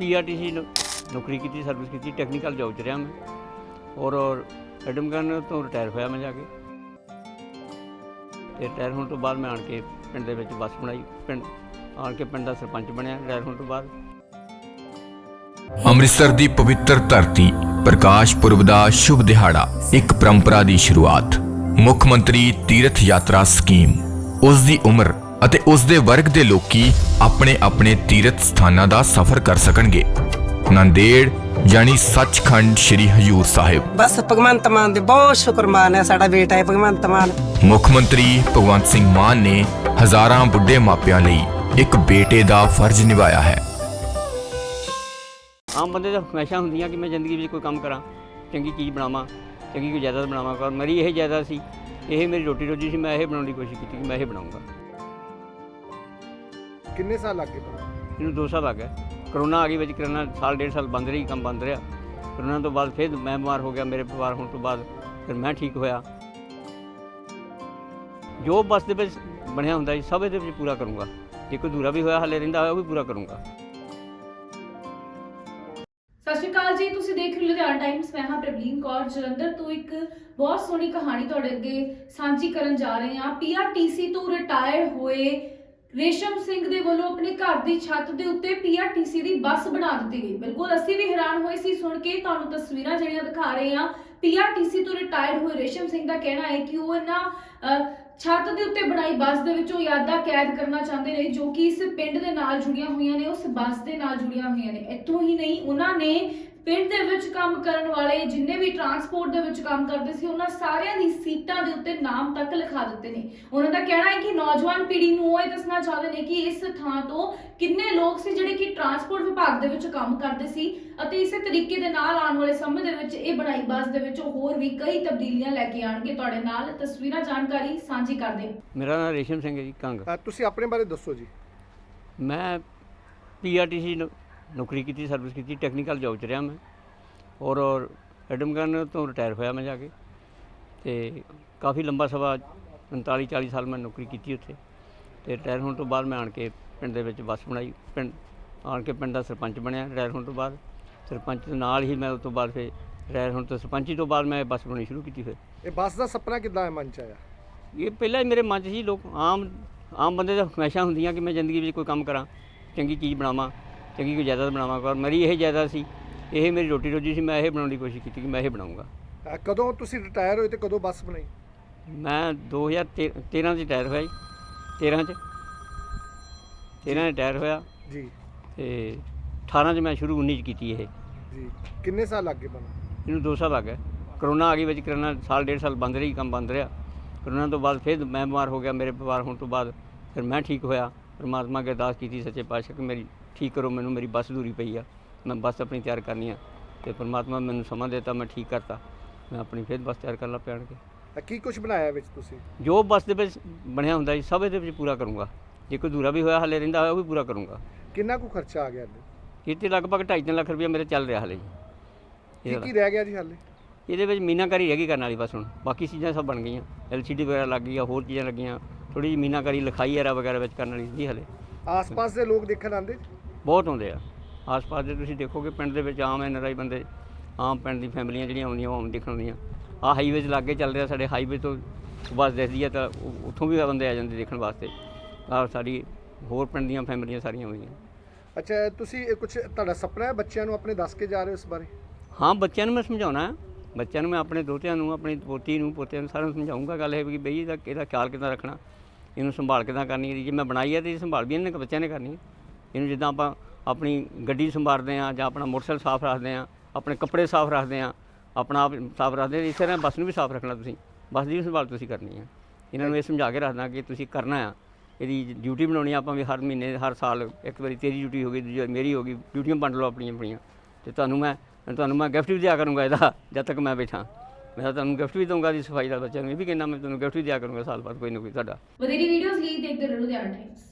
PRTC ਨੌਕਰੀ ਕੀਤੀ service ਕੀਤੀ ਟੈਕਨੀਕਲ ਜੌਬ 'ਚ ਰਿਹਾ ਮੈਂ। ਔਰ ਔਰ ਐਡਮਗਨ ਤੋਂ ਰਿਟਾਇਰ ਹੋਇਆ ਮੈਂ ਜਾ ਕੇ। ਤੇ ਰਿਟਾਇਰ ਹੋਣ ਤੋਂ ਬਾਅਦ ਮੈਂ ਆਣ ਕੇ ਪਿੰਡ ਦੇ ਵਿੱਚ ਬੱਸ ਬਣਾਈ। ਪਿੰਡ, ਆਣ ਕੇ ਪਿੰਡ ਦਾ ਸਰਪੰਚ ਬਣਿਆ ਰਿਟਾਇਰ ਹੋਣ ਤੋਂ ਬਾਅਦ। ਅੰਮ੍ਰਿਤਸਰ ਦੀ ਪਵਿੱਤਰ ਧਰਤੀ, ਪ੍ਰਕਾਸ਼ ਪੁਰਬ ਦਾ ਸ਼ੁਭ ਦਿਹਾੜਾ, ਇੱਕ ਪਰੰਪਰਾ ਦੀ ਸ਼ੁਰੂਆਤ। ਮੁੱਖ ਮੰਤਰੀ ਤੀਰਥ ਯਾਤਰਾ ਸਕੀਮ। ਉਸ ਦੀ ਉਮਰ ਅਤੇ ਉਸ ਦੇ ਵਰਗ ਦੇ ਲੋਕੀ ਆਪਣੇ ਆਪਣੇ ਤੀਰਥ ਸਥਾਨਾਂ ਦਾ ਸਫ਼ਰ ਕਰ ਸਕਣਗੇ। ਨੰਦੇੜ ਯਾਨੀ ਸੱਚਖੰਡ ਸ੍ਰੀ ਹਜੂਰ ਸਾਹਿਬ। ਬਸ ਭਗਵੰਤ ਮਾਨ ਦੇ ਬਹੁਤ ਸ਼ੁਕਰਮਾਨ ਹੈ ਸਾਡਾ ਬੇਟਾ ਹੈ ਭਗਵੰਤ ਮਾਨ। ਮੁੱਖ ਮੰਤਰੀ ਭਗਵੰਤ ਸਿੰਘ ਮਾਨ ਨੇ ਹਜ਼ਾਰਾਂ ਬੁੱਢੇ ਮਾਪਿਆਂ ਲਈ ਇੱਕ ਬੇਟੇ ਦਾ ਫਰਜ਼ ਨਿਭਾਇਆ ਹੈ। ਆਮ ਬੰਦੇ ਦਾ ਹਮੇਸ਼ਾ ਹੁੰਦੀਆਂ ਕਿ ਮੈਂ ਜ਼ਿੰਦਗੀ ਵਿੱਚ ਕੋਈ ਕੰਮ ਕਰਾਂ ਚੰਗੀ ਚੀਜ਼ ਬਣਾਵਾਂ ਚੰਗੀ ਕੋਈ ਜਾਇਦਾਦ ਬਣਾਵਾਂ ਪਰ ਮੇਰੀ ਇਹ ਜਾਇਦਾਦ ਸੀ ਇਹ ਮੇਰੀ ਰੋਟੀ ਰੋਜੀ ਸੀ ਮੈਂ ਇਹ ਬਣਾਉਣ ਦੀ ਕੋਸ਼ਿਸ਼ ਕੀਤੀ ਕਿ ਮੈਂ ਇਹ ਬਣਾਉਂਗਾ ਕਿੰਨੇ ਸਾਲ ਲੱਗੇ ਤੁਹਾਨੂੰ? ਇਹਨੂੰ ਦੋ ਸਾਲ ਲੱਗ ਗਏ। ਕਰੋਨਾ ਆ ਗਈ ਵਿੱਚ ਕਰੋਨਾ ਸਾਲ ਡੇਢ ਸਾਲ ਬੰਦ ਰਹੀ ਕੰਮ ਬੰਦ ਰਿਹਾ। ਕਰੋਨਾ ਤੋਂ ਬਾਅਦ ਫਿਰ ਮੈਂ ਬਿਮਾਰ ਹੋ ਗਿਆ ਮੇਰੇ ਪਰਿਵਾਰ ਹੋਣ ਤੋਂ ਬਾਅਦ ਫਿਰ ਮੈਂ ਠੀਕ ਹੋਇਆ। ਜੋ ਬਸ ਦੇ ਵਿੱਚ ਬਣਿਆ ਹੁੰਦਾ ਸੀ ਸਭ ਇਹਦੇ ਵਿੱਚ ਪੂਰਾ ਕਰੂੰਗਾ। ਜੇ ਕੋਈ ਅਧੂਰਾ ਵੀ ਹੋਇਆ ਹਲੇ ਰਹਿੰਦਾ ਹੋਇਆ ਉਹ ਵੀ ਪੂਰਾ ਕਰੂੰਗਾ। ਸਤਿ ਸ਼੍ਰੀ ਅਕਾਲ ਜੀ ਤੁਸੀਂ ਦੇਖ ਰਹੇ ਹੋ ਲੁਧਿਆਣਾ ਟਾਈਮਸ ਮੈਂ ਹਾਂ ਪ੍ਰਵਲੀਨ ਕੌਰ। ਜਲੰਧਰ ਤੋਂ ਇੱਕ ਬਹੁਤ ਸੋਹਣੀ ਕਹਾਣੀ ਤੁਹਾਡੇ ਅੱਗੇ ਸਾਂਝੀ ਕਰਨ ਜਾ ਰਹੇ ਹਾਂ। ਪੀਆਰਟੀਸੀ ਤੋਂ ਰਿਟਾਇਰ ਹੋਏ ਰੇਸ਼ਮ ਸਿੰਘ ਦੇ ਵੱਲੋਂ ਆਪਣੇ ਘਰ ਦੀ ਛੱਤ ਦੇ ਉੱਤੇ ਪੀਆਰਟੀਸੀ ਦੀ ਬੱਸ ਬਣਾ ਦਿੱਤੀ ਗਈ। ਬਿਲਕੁਲ ਅਸੀਂ ਵੀ ਹੈਰਾਨ ਹੋਏ ਸੀ ਸੁਣ ਕੇ। ਤੁਹਾਨੂੰ ਤਸਵੀਰਾਂ ਜਿਹੜੀਆਂ ਦਿਖਾ ਰਹੇ ਹਾਂ ਪੀਆਰਟੀਸੀ ਤੋਂ ਰਿਟਾਇਰ ਹੋਏ ਰੇਸ਼ਮ ਸਿੰਘ ਦਾ ਕਹਿਣਾ ਹੈ ਕਿ ਉਹ ਇਹਨਾਂ ਅਹ, ਛੱਤ ਦੇ ਉੱਤੇ ਬਣਾਈ ਬੱਸ ਦੇ ਵਿੱਚੋਂ ਯਾਦਾਂ ਕੈਦ ਕਰਨਾ ਚਾਹੁੰਦੇ ਨੇ ਜੋ ਕਿ ਇਸ ਪਿੰਡ ਦੇ ਨਾਲ ਜੁੜੀਆਂ ਹੋਈਆਂ ਨੇ ਉਸ ਬੱਸ ਦੇ ਨਾਲ ਜੁੜੀਆਂ ਹੋਈਆਂ ਨੇ। ਇੱਥੋਂ ਹੀ ਨਹੀਂ ਉਹਨਾਂ ਨੇ ਪਿੰਡ ਦੇ ਵਿੱਚ ਕੰਮ ਕਰਨ ਵਾਲੇ ਜਿੰਨੇ ਵੀ ਟਰਾਂਸਪੋਰਟ ਦੇ ਵਿੱਚ ਕੰਮ ਕਰਦੇ ਸੀ ਉਹਨਾਂ ਸਾਰਿਆਂ ਦੀ ਸੀਟਾਂ ਦੇ ਉੱਤੇ ਨਾਮ ਤੱਕ ਲਿਖਾ ਦਿੱਤੇ ਨੇ। ਉਹਨਾਂ ਦਾ ਕਹਿਣਾ ਹੈ ਕਿ ਨੌਜਵਾਨ ਪੀੜ੍ਹੀ ਨੂੰ ਉਹ ਇਹ ਦੱਸਣਾ ਚਾਹੁੰਦੇ ਨੇ ਕਿ ਇਸ ਥਾਂ ਤੋਂ ਕਿੰਨੇ ਲੋਕ ਸੀ ਜਿਹੜੇ ਕਿ ਟਰਾਂਸਪੋਰਟ ਵਿਭਾਗ ਦੇ ਵਿੱਚ ਕੰਮ ਕਰਦੇ ਸੀ ਅਤੇ ਇਸੇ ਤਰੀਕੇ ਦੇ ਨਾਲ ਆਉਣ ਵਾਲੇ ਸਮੇਂ ਦੇ ਵਿੱਚ ਇਹ ਬਣਾਈ ਬੱਸ ਦੇ ਵਿੱਚ ਹੋਰ ਵੀ ਕਈ ਤਬਦੀਲੀਆਂ ਲੈ ਕੇ ਆਣਗੇ ਤੁਹਾਡੇ ਨਾਲ ਤਸਵੀਰਾਂ ਜਾਣਕਾਰੀ ਸਾਂਝੀ ਕਰਦੇ ਹਾਂ। ਮੇਰਾ ਨਾਮ ਰੇਸ਼ਮ ਸਿੰਘ ਹੈ ਜੀ ਕੰਗ। ਤੁਸੀਂ ਆਪਣੇ ਬਾਰੇ ਦੱਸੋ ਜੀ। ਮੈਂ ਪੀਆਰਟੀਸੀ ਨੌਕਰੀ ਕੀਤੀ ਸਰਵਿਸ ਕੀਤੀ ਟੈਕਨੀਕਲ ਜੌਬ 'ਚ ਰਿਹਾ ਮੈਂ। ਔਰ ਔਰ ਐਡਮਗਨ ਤੋਂ ਰਿਟਾਇਰ ਹੋਇਆ ਮੈਂ ਜਾ ਕੇ। ਤੇ ਕਾਫੀ ਲੰਬਾ ਸਮਾਂ 39 40 ਸਾਲ ਮੈਂ ਨੌਕਰੀ ਕੀਤੀ ਉੱਥੇ। ਤੇ ਰਿਟਾਇਰ ਹੋਣ ਤੋਂ ਬਾਅਦ ਮੈਂ ਆਣ ਕੇ ਪਿੰਡ ਦੇ ਵਿੱਚ ਬੱਸ ਬਣਾਈ। ਪਿੰਡ ਆਣ ਕੇ ਪਿੰਡ ਦਾ ਸਰਪੰਚ ਬਣਿਆ ਰਿਟਾਇਰ ਹੋਣ ਤੋਂ ਬਾਅਦ। ਸਰਪੰਚ ਦੇ ਨਾਲ ਹੀ ਮੈਂ ਉਸ ਤੋਂ ਬਾਅਦ ਫਿਰ ਰਿਟਾਇਰ ਹੋਣ ਤੋਂ ਸਰਪੰਚੀ ਤੋਂ ਬਾਅਦ ਮੈਂ ਬੱਸ ਬਣਾਉਣੀ ਸ਼ੁਰੂ ਕੀਤੀ ਫਿਰ। ਇਹ ਬੱਸ ਦਾ ਸੁਪਨਾ ਕਿੱਦਾਂ ਹੈ ਮਨ ਚ ਆਇਆ? ਇਹ ਪਹਿਲਾਂ ਹੀ ਮੇਰੇ ਮਨ 'ਚ ਸੀ ਲੋਕ ਆਮ ਆਮ ਬੰਦੇ ਦਾ ਹਮੇਸ਼ਾ ਹੁੰਦੀਆਂ ਕਿ ਮੈਂ ਜ਼ਿੰਦਗੀ ਵਿੱਚ ਕੋਈ ਕੰਮ ਕਰਾਂ ਚੰਗੀ ਚੀਜ਼ ਬਣਾਵਾਂ। ਚੰਗੀ ਕੋਈ ਜਾਇਦਾਦ ਬਣਾਵਾਂ ਪਰ ਮੇਰੀ ਇਹ ਜਾਇਦਾਦ ਸੀ ਇਹ ਮੇਰੀ ਰੋਟੀ ਰੋਜੀ ਸੀ ਮੈਂ ਇਹ ਬਣਾਉਣ ਦੀ ਕੋਸ਼ਿਸ਼ ਕੀਤੀ ਕਿ ਮੈਂ ਇਹ ਬਣਾਉਂਗਾ। ਅਹ ਕਦੋਂ ਤੁਸੀਂ ਰਿਟਾਇਰ ਹੋਏ ਤੇ ਕਦੋਂ ਬੱਸ ਬਣਾਈ? ਮੈਂ 2013 'ਚ ਰਿਟਾਇਰ ਹੋਇਆ ਜੀ 13 'ਚ। 13 ਰਿਟਾਇਰ ਹੋਇਆ। ਜੀ। ਤੇ 18 'ਚ ਮੈਂ ਸ਼ੁਰੂ 19 'ਚ ਕੀਤੀ ਇਹ। ਜੀ। ਕਿੰਨੇ ਸਾਲ ਲੱਗੇ ਤੁਹਾਨੂੰ? ਇਹਨੂੰ ਦੋ ਸਾਲ ਲੱਗ ਗਏ। ਕਰੋਨਾ ਆ ਗਈ ਵਿੱਚ ਕਰੋਨਾ ਸਾਲ ਡੇਢ ਸਾਲ ਬੰਦ ਰਹੀ ਕੰਮ ਬੰਦ ਰਿਹਾ। ਕਰੋਨਾ ਤੋਂ ਬਾਅਦ ਫਿਰ ਮੈਂ ਬਿਮਾਰ ਹੋ ਗਿਆ ਮੇਰੇ ਪਰਿਵਾਰ ਹੋਣ ਤੋਂ ਬਾਅਦ ਫਿਰ ਮੈਂ ਠੀਕ ਹੋਇਆ। ਪਰਮਾਤਮਾ ਅੱਗੇ ਅਰਦਾਸ ਕੀਤੀ ਸੱਚੇ ਪਾਤਸ਼ਾਹ ਕਿ ਮੇਰੀ ਠੀਕ ਕਰੋ ਮੈਨੂੰ ਮੇਰੀ ਬੱਸ ਦੂਰੀ ਪਈ ਆ। ਮੈਂ ਬੱਸ ਆਪਣੀ ਤਿਆਰ ਕਰਨੀ ਆ ਤੇ ਪਰਮਾਤਮਾ ਮੈਨੂੰ ਸਮਾਂ ਦਿੱਤਾ ਮੈਂ ਠੀਕ ਕਰਤਾ। ਮੈਂ ਆਪਣੀ ਫਿਰ ਬੱਸ ਤਿਆਰ ਕਰਨ ਲੱਗ ਪਿਆ ਆਣ ਕੇ ਕੁਝ ਬਣਾਇਆ ਵਿੱਚ ਤੁਸੀਂ? ਜੋ ਬੱਸ ਦੇ ਵਿੱਚ ਬਣਿਆ ਹੁੰਦਾ ਸੀ ਸਭ ਇਹਦੇ ਵਿੱਚ ਪੂਰਾ ਕਰੂੰਗਾ। ਜੇ ਕੋਈ ਅਧੂਰਾ ਵੀ ਹੋਇਆ ਹਲੇ ਰਹਿੰਦਾ ਹੋਇਆ ਉਹ ਵੀ ਪੂਰਾ ਕਰੂੰਗਾ। ਕਿੰਨਾ ਕੁ ਖਰਚਾ ਆ ਗਿਆ ਇਹਦੇ? ਇਹ 'ਤੇ ਲਗਭਗ 2.5 ਲੱਖ ਰੁਪਏ ਮੇਰੇ ਚੱਲ ਰਿਹਾ ਹਲੇ ਜੀ। ਕੀ ਇਹਦਾ- ਕੀ ਰਹਿ ਗਿਆ ਜੀ ਹਾਲੇ? ਇਹਦੇ ਵਿੱਚ ਮੀਨਾਕਾਰੀ ਰਹਿ ਗਈ ਕਰਨ ਵਾਲੀ ਬਸ ਹੁਣ। ਬਾਕੀ ਚੀਜ਼ਾਂ ਸਭ ਬਣ ਗਈਆਂ। ਐਲਸੀਡੀ ਵਗੈਰਾ ਲੱਗ ਗਈ ਆ ਹੋਰ ਚੀਜ਼ਾਂ ਲੱਗੀਆਂ। ਥੋੜੀ ਜਿਹੀ ਮੀਨਾਕਾਰੀ ਲਿਖਾਈ ਐਰਾ ਵਗੈਰਾ ਵਿੱਚ ਕਰਨ ਵਾਲੀ ਸੀ ਹਲੇ। ਆਸ-ਪਾਸ ਦੇ ਲੋਕ ਦੇਖਣ ਆਉਂਦੇ? ਬਹੁਤ ਆਉਂਦੇ ਆ। ਆਸ-ਪਾਸ ਦੇ ਤੁਸੀਂ ਦੇਖੋਗੇ ਪਿੰਡ ਦੇ ਵਿੱਚ ਆਮ ਐਨਆਰਆਈ ਬੰਦੇ ਆਮ ਪਿੰਡ ਦੀ ਫੈਮਲੀਆਂ ਜਿਹੜੀਆਂ ਆਉਂਦੀਆਂ ਉਹ ਆਮ ਦੇਖਣ ਆਉਂਦੀਆਂ। ਆ ਹਾਈਵੇ 'ਚ ਲਾਗੇ ਚੱਲ ਰਿਹਾ ਸਾਡੇ ਹਾਈਵੇ ਤੋਂ ਬੱਸ ਦਿਖਦੀ ਆ ਤਾਂ ਉੱਥੋਂ ਵੀ ਬੰਦੇ ਆ ਜਾਂਦੇ ਦੇਖਣ ਵਾਸਤੇ। ਆ ਸਾਡੀ ਹੋਰ ਪਿੰਡ ਦੀਆਂ ਫੈਮਲੀਆਂ ਸਾਰੀਆਂ ਹੋਈਆਂ ਅੱਛਾ ਤੁਸੀਂ ਇਹ ਕੁਝ ਤੁਹਾਡਾ ਸੁਪਨਾ ਹੈ ਬੱਚਿਆਂ ਨੂੰ ਆਪਣੇ ਦੱਸ ਕੇ ਜਾ ਰਹੇ ਹੋ ਇਸ ਬਾਰੇ? ਹਾਂ ਬੱਚਿਆਂ ਨੂੰ ਮੈਂ ਸਮਝਾਉਣਾ ਹੈ। ਬੱਚਿਆਂ ਨੂੰ ਮੈਂ ਆਪਣੇ ਦੋਤਿਆਂ ਨੂੰ ਆਪਣੀ ਪੋਤੀ ਨੂੰ ਪੋਤਿਆਂ ਨੂੰ ਸਾਰਿਆਂ ਨੂੰ ਸਮਝਾਉਂਗਾ ਗੱਲ ਇਹ ਵੀ ਬਈ ਇਹਦਾ ਇਹਦਾ ਖਿਆਲ ਕਿੱਦਾਂ ਰੱਖਣਾ ਇਹਨੂੰ ਸੰਭਾਲ ਕਿੱਦਾਂ ਕਰਨੀ ਹੈ ਜੇ ਮੈਂ ਬਣਾਈ ਹੈ ਤੇ ਇਹ ਸੰਭਾਲ ਵੀ ਇਹਨਾਂ ਬੱਚਿਆਂ ਨੇ ਕਰਨੀ ਹੈ। ਇਹਨੂੰ ਜਿੱਦਾਂ ਆਪਾਂ ਆਪਣੀ ਗੱਡੀ ਸੰਭਾਲਦੇ ਆ ਜਾਂ ਆਪਣਾ ਮੋਟਰਸਾਈਕਲ ਸਾਫ਼ ਰੱਖਦੇ ਆ ਆਪਣੇ ਕੱਪੜੇ ਸਾਫ਼ ਰੱਖਦੇ ਆ ਆਪਣਾ ਆਪ ਸਾਫ਼ ਰੱਖਦੇ ਆ ਇਸੇ ਤਰ੍ਹਾਂ ਬੱਸ ਨੂੰ ਵੀ ਸਾਫ਼ ਰੱਖਣਾ ਤੁਸੀਂ, ਬੱਸ ਦੀ ਵੀ ਸੰਭਾਲ ਤੁਸੀਂ ਕਰਨੀ ਹੈ। ਇਹਨਾਂ ਨੂੰ ਇਹ ਸਮਝਾ ਕੇ ਰੱਖਣਾ ਕਿ ਤੁਸੀਂ ਕਰਨਾ ਆ, ਇਹਦੀ ਡਿਊਟੀ ਬਣਾਉਣੀ ਆ ਆਪਾਂ ਵੀ ਹਰ ਮਹੀਨੇ, ਹਰ ਸਾਲ ਇੱਕ ਵਾਰੀ ਤੇਰੀ ਡਿਊਟੀ ਹੋ ਗਈ, ਦੂਜੀ ਵਾਰੀ ਮੇਰੀ ਹੋ ਗਈ, ਡਿਊਟੀਆਂ ਵੰਡ ਲਓ ਆਪਣੀਆਂ ਆਪਣੀਆਂ, ਤੇ ਤੁਹਾਨੂੰ ਮੈਂ ਤੁਹਾਨੂੰ ਮੈਂ ਗਿਫਟ ਵੀ ਦਿਆ ਕਰੂੰਗਾ ਇਹਦਾ, ਜਦ ਤੱਕ ਮੈਂ ਬੈਠਾ। ਮੈਂ ਤਾਂ ਤੁਹਾਨੂੰ ਗਿਫਟ ਵੀ ਦਊਂਗਾ ਦੀ ਸਫ਼ਾਈ ਦਾ ਬੱਚਿਆਂ ਨੂੰ, ਇਹ ਵੀ ਕਹਿੰਦਾ ਮੈਂ ਤੁਹਾਨੂੰ ਗਿਫਟ ਵੀ ਦਿਆ ਕਰੂੰਗਾ ਸਾਲ ਬਾਅਦ ਕੋਈ ਨਾ ਕੋਈ ਤੁਹਾਡਾ। ਵਧੇਰੀ ਵੀਡੀਓਜ਼ ਲਈ ਦੇਖਦੇ ਰਹੋ ਲੁਧਿਆਣਾ ਟਾਈਮਸ